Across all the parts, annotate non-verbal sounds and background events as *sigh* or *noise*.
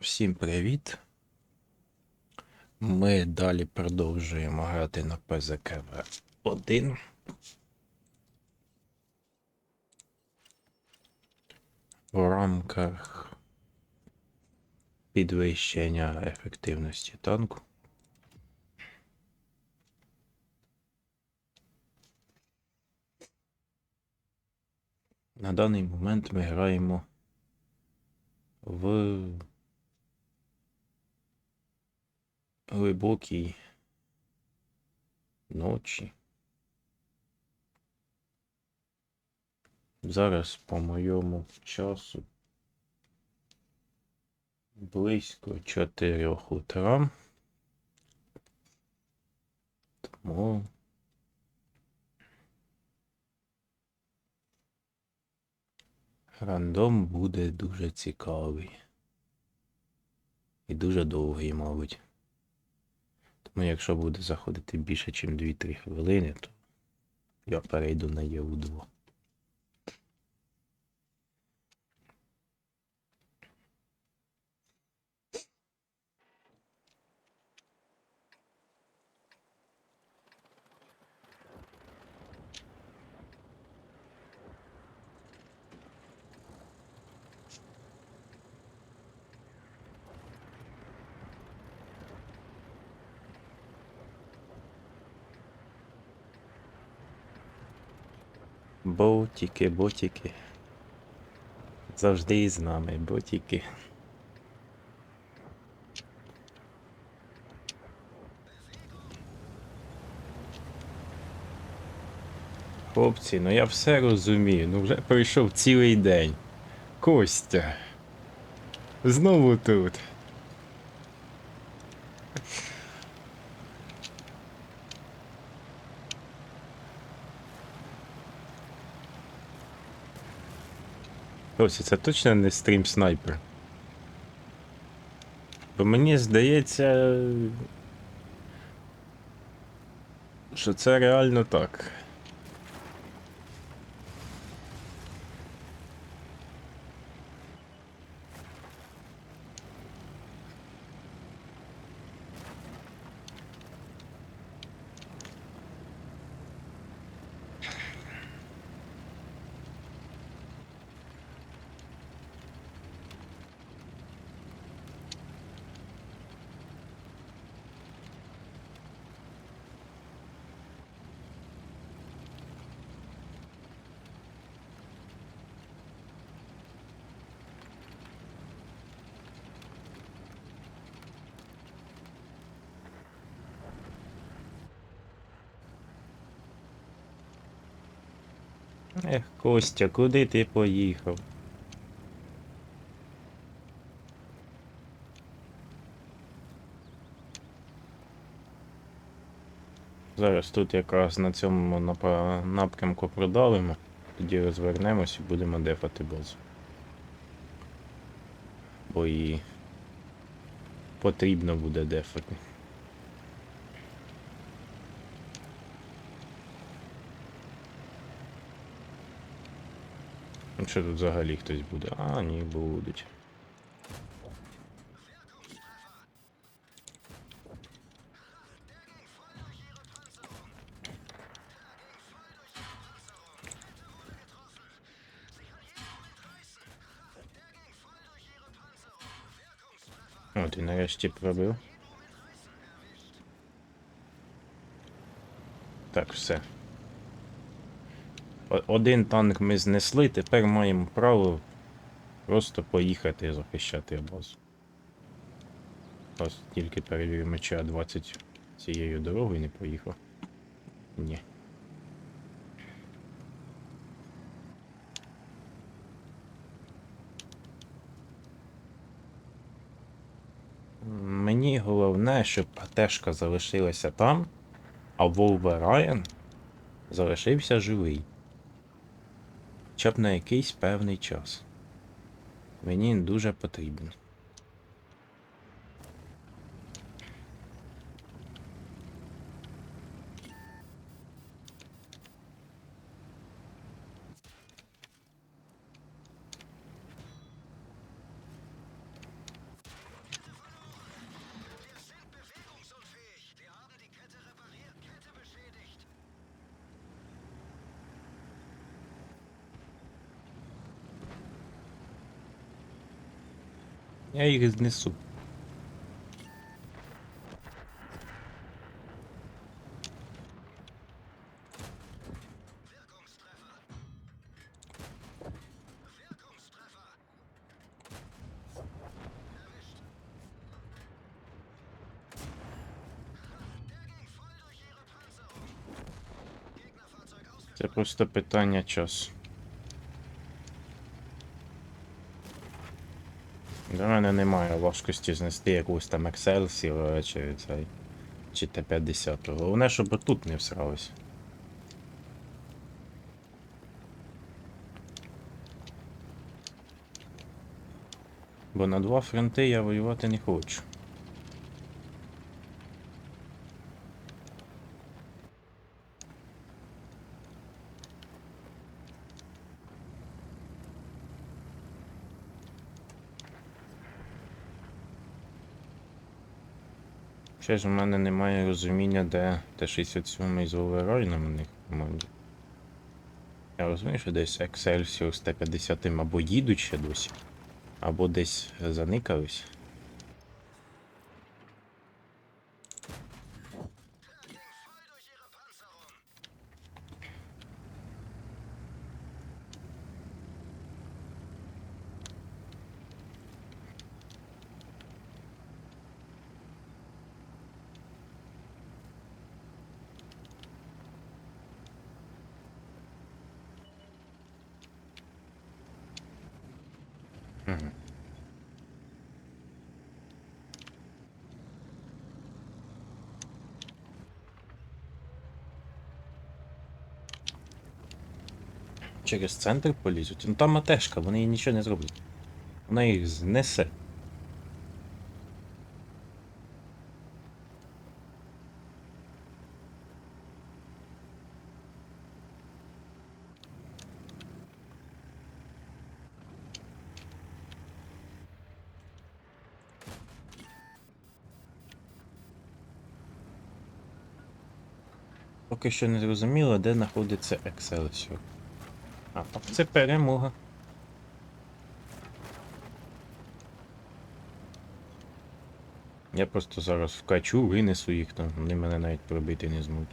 Всім привіт. Ми далі продовжуємо грати на ПЗКВ 1. В рамках підвищення ефективності танку. На даний момент ми граємо в глибокій ночі. Зараз по моєму часу близько 4 утра. Тому рандом буде дуже цікавий. І дуже довгий, мабуть. Тому якщо буде заходити більше, ніж 2-3 хвилини, то я перейду на ЄУ2. Ботики, ботики. Завжди з нами, ботики. Хлопці, ну я все розумію. Ну вже пройшов цілий день. Костя. Знову тут. Хлопці, це точно не стрім снайпер. Бо мені здається, що це реально так. Ех, Костя, куди ти поїхав? Зараз тут якраз на цьому напрямку продавимо, тоді розвернемось і будемо дефати базу. Бо її потрібно буде дефати. Ну що тут взагалі хтось буде? А, ні, будуть. О, ти нарешті пробив. Так, все. Один танк ми знесли, тепер маємо право просто поїхати і захищати базу. Ось тільки перевіримо, чи А20 цією дорогою не поїхав. Ні. Мені головне, щоб ПТшка залишилася там, а Волверайн залишився живий. Хоча б на якийсь певний час. Мені дуже потрібен. Я їх знесу. Це просто питання часу. Для мене немає важкості знести якусь там Excelsior чи цей. Чи Т-50. Головне, щоб тут не всралося. Бо на два фронти я воювати не хочу. Ще ж у мене немає розуміння, де Т-67 з оверойном у них в команді. Я розумію, що десь Excelsior з Т-50 або їдуть ще досі, або десь заникались. Через центр полізуть. Ну там матешка, вони їй нічого не зроблять. Вона їх знесе. Поки що не зрозуміло, де знаходиться Excelsior. А, так це перемога. Я просто зараз вкачу, винесу їх там, вони мене навіть пробити не зможуть.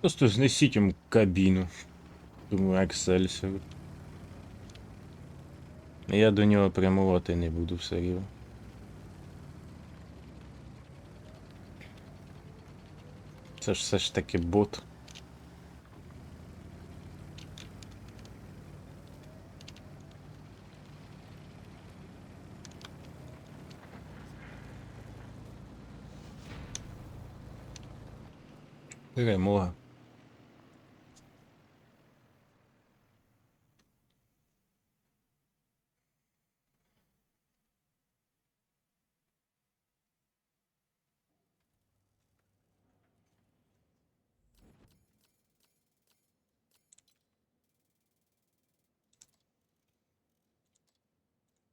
Просто знесіть їм кабіну. Думаю, Excelsior. Я до нього прямувати не буду все рівно. Це ж все ж таки бот. Перемога.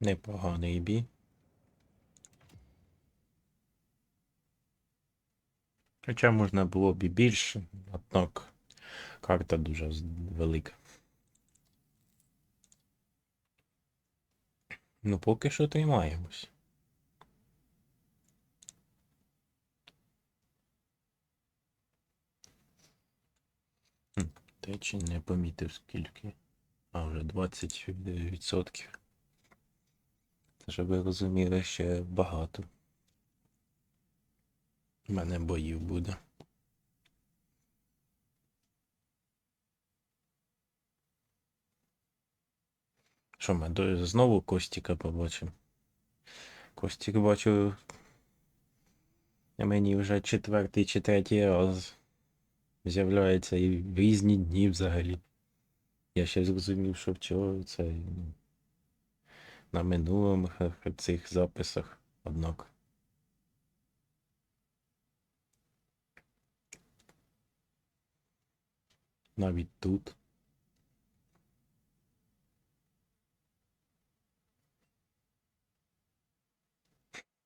Непоганий бій. Хоча можна було б і більше, однак карта дуже велика. Ну поки що тримаємось. Те чи не помітив скільки. А вже 20%. Це щоб ви розуміли, ще багато. У мене боїв буде. Що ми знову Костіка побачимо? Костік бачу. Мені вже четвертий чи третій раз з'являється і в різні дні взагалі. Я ще зрозумів, що вчора це ну, на минулому цих записах, однак. Навіть тут.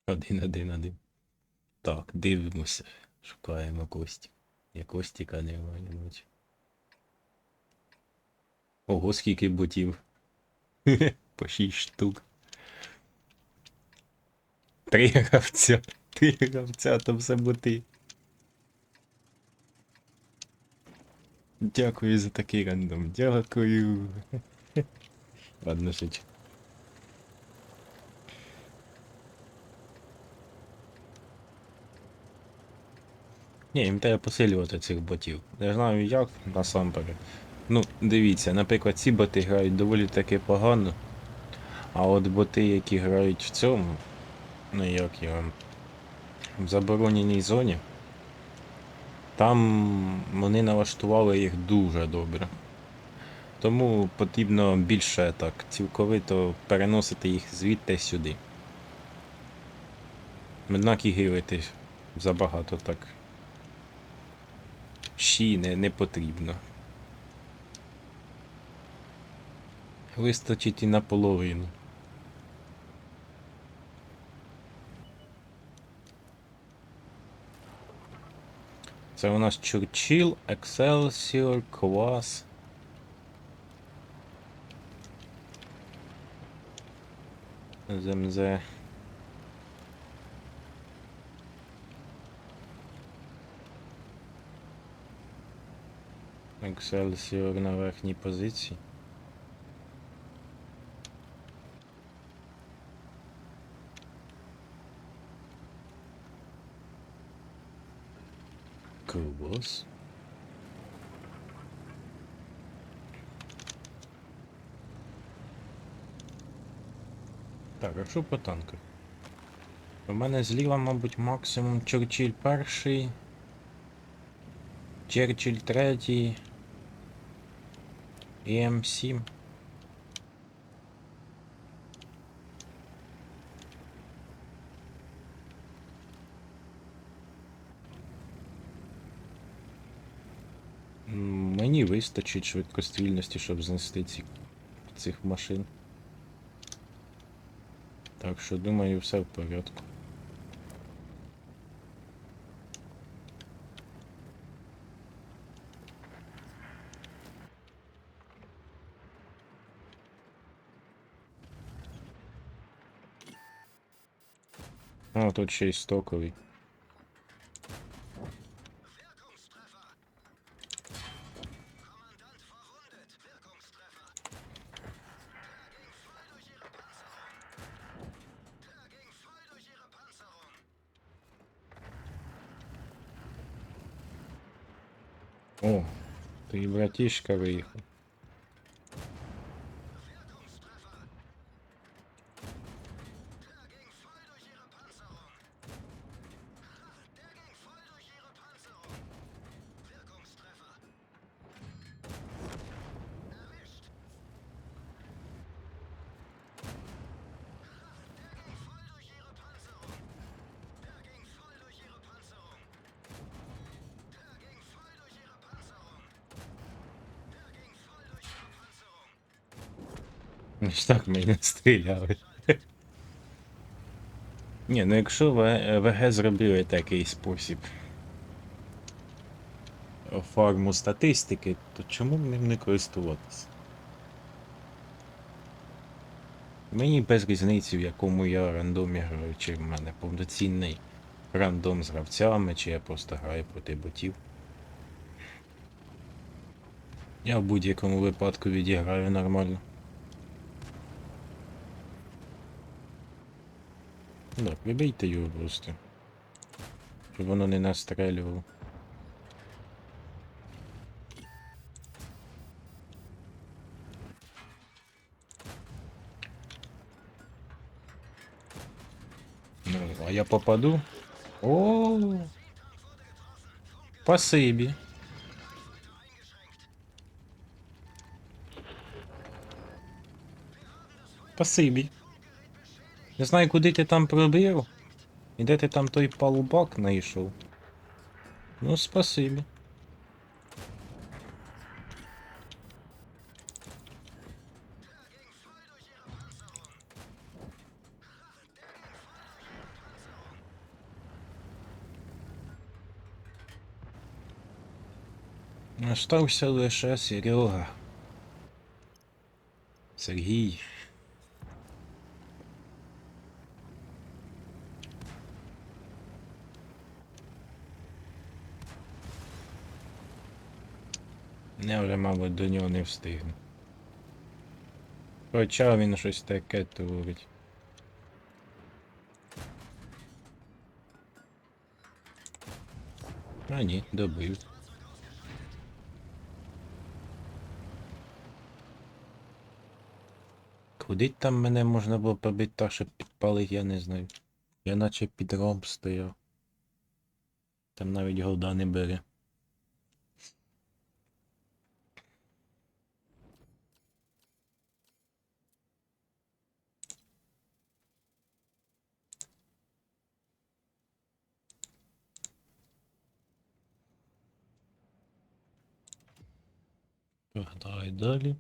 Один, один, один. Так, дивимося. Шукаємо Кості. Я Костіка немає ночі. Ого, скільки ботів. *laughs* По 6 штук. Три гравця. Три гравця, то все боти. Дякую за такий рандом. Дякую. *laughs* Ладно, шучу. Ні, їм треба посилювати цих ботів. Не знаю як насамперед. Ну, дивіться, наприклад, ці боти грають доволі таки погано. А от боти, які грають в цьому, ну як його, в забороненій зоні, там вони налаштували їх дуже добре. Тому потрібно більше так цілковито переносити їх звідти сюди. Однак і гилити забагато так. Щі не, не потрібно. Вистачить і наполовину. Це у нас Churchill, Excelsior, Квас. ЗМЗ. Excelsior на верхній позиції. Клас. Так, а що по танках? У мене зліва, мабуть, максимум Черчилль перший. Черчилль третій. І М7. Мені вистачить швидкострільності, щоб знести ці, цих машин. Так що думаю, все в порядку. О, тут ще й стоковий. Ты братишка ж так мені стріляли. Ні, ну якщо ВГ зробили такий спосіб, форму статистики, то чому б ним не користуватися? Мені без різниці, в якому я рандомі граю, чи в мене повноцінний рандом з гравцями, чи я просто граю проти ботів. Я в будь-якому випадку відіграю нормально. Так, вибийте його просто. Щоб воно не настрелювало. Ну, а я попаду? О, Спасибі. Спасибі. Не знаю, куди ти там пробив. І де ти там той палубак знайшов. Ну, спасибі. Остався лише Серега. Сергій. Я вже, мабуть, до нього не встигну. Хоча він щось таке творить. А ні, добив. Куди там мене можна було побити так, щоб підпалити, я не знаю. Я наче під ром стояв. Там навіть голда не бере. Погнали далі.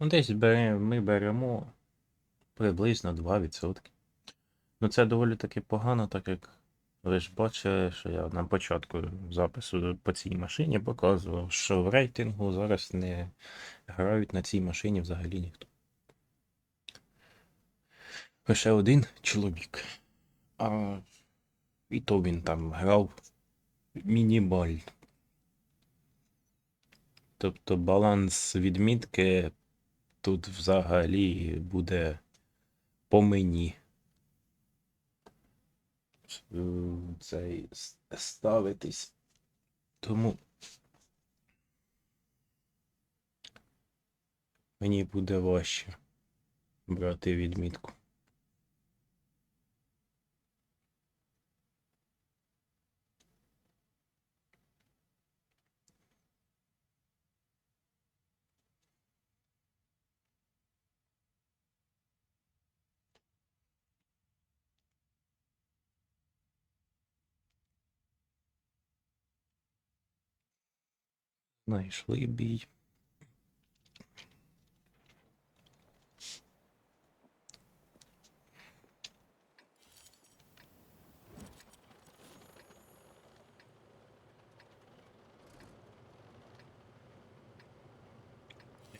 Ну, десь беремо, ми беремо приблизно 2%. Ну це доволі таки погано, так як ви ж бачили, що я на початку запису по цій машині показував, що в рейтингу зараз не грають на цій машині взагалі ніхто. Лише один чоловік. А і то він там грав мінімально. Тобто баланс відмітки тут взагалі буде по мені. Е, Цей ставитись. Тому мені буде важче брати відмітку. Знайшли бій.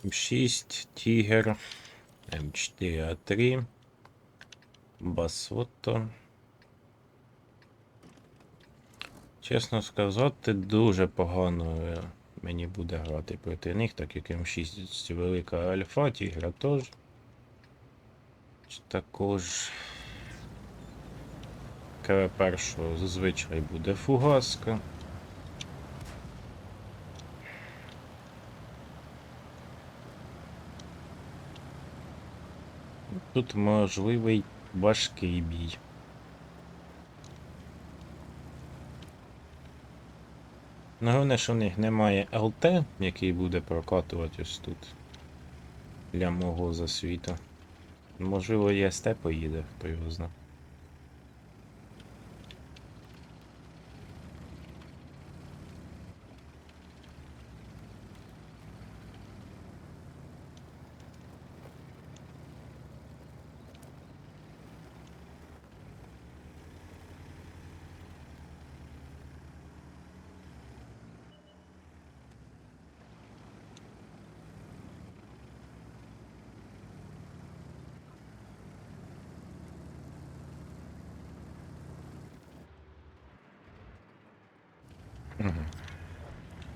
М6, Тігер, М4А3, Басото. Чесно сказати, дуже погано е, мені буде грати проти них, так як М6 велика альфа, Тігра теж. Також КВ першого зазвичай буде фугаска. Тут можливий важкий бій. Головне, що в них немає ЛТ, який буде прокатувати ось тут. Для мого засвіту. Можливо, ЄСТ поїде, хто його знає.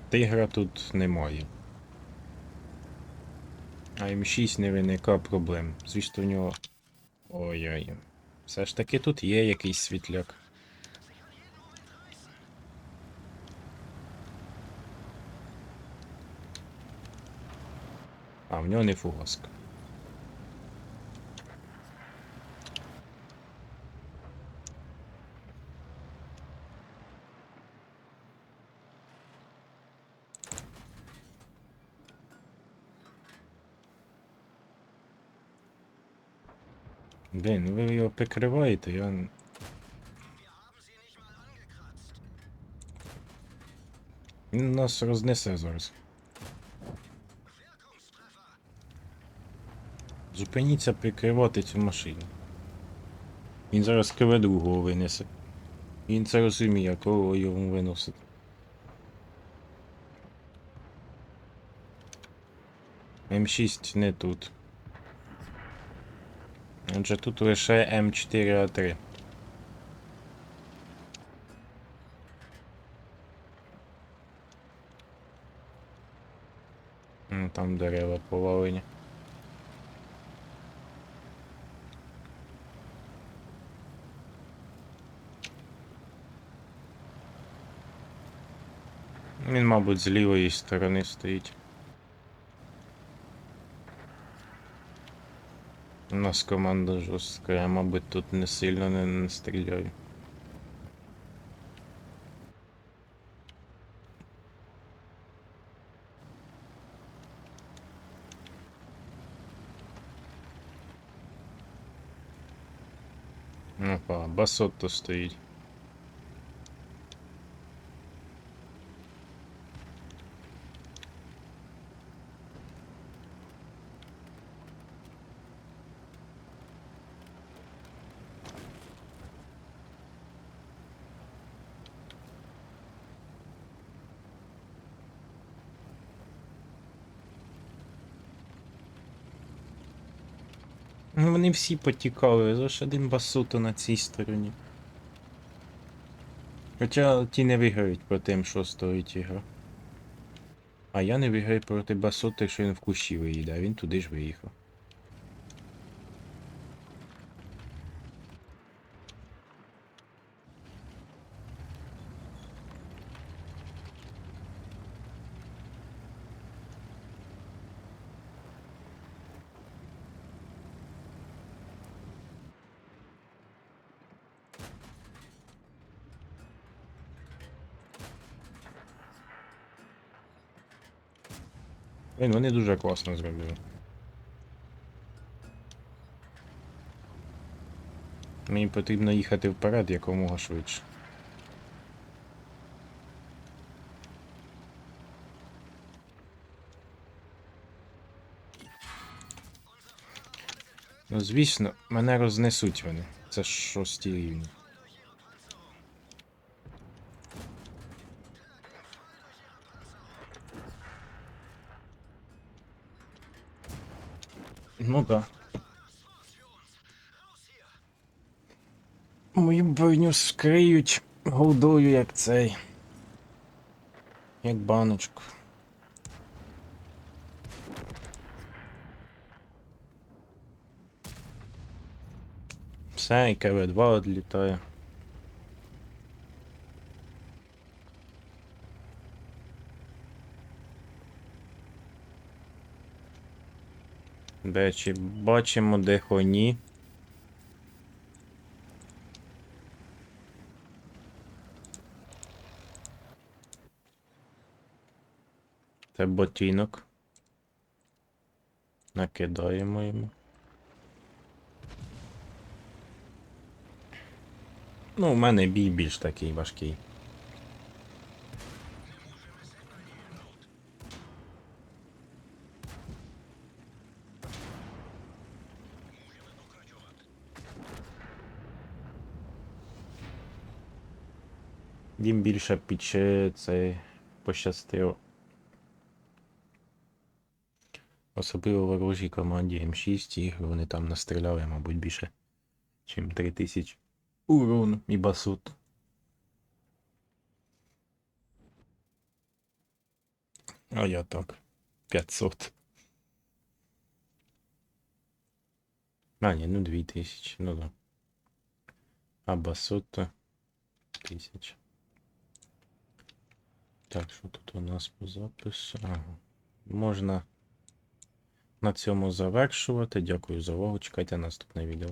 Тигра тут немає. А М6 не виникає проблем. Звісно, в нього. Ой-ой. Все ж таки тут є якийсь світляк. А, в нього не фугаска. Блін, ви його прикриваєте, я. Він нас рознесе зараз. Зупиніться прикривати цю машину. Він зараз криве другого винесе. Він це розуміє, кого йому виносить. М6 не тут. Отже, тут лише М4А3. М, Там дерева повалені. Він, мабуть, з лівої сторони стоїть. У нас команда жорстка, я, мабуть, тут не сильно не, не стріляю. Опа, басотто стоїть. Ну вони всі потікали, лише один басуто на цій стороні. Хоча ті не виграють проти М6 тігра. А я не виграю проти басоти, що він в кущі виїде, а він туди ж виїхав. Блін, вони дуже класно зробили. Мені потрібно їхати вперед якомога швидше. Ну, звісно, мене рознесуть вони. Це шості рівні. Ну да. Мою броню скриють голдою, як цей. Як баночку. Все, і КВ-2 відлітає. Речі, бачимо, де коні. Це ботинок. Накидаємо йому. Ну, у мене бій більш такий важкий. Їм більше піче це пощастило. Особливо ворожій команді М6 ігри вони там настріляли, мабуть, більше, чим 3000 урон і басут. А я так. 500. А, ні, ну 2000, ну да. А басота 1000. Так, що тут у нас по запису? Ага. Можна на цьому завершувати. Дякую за увагу. Чекайте наступне відео.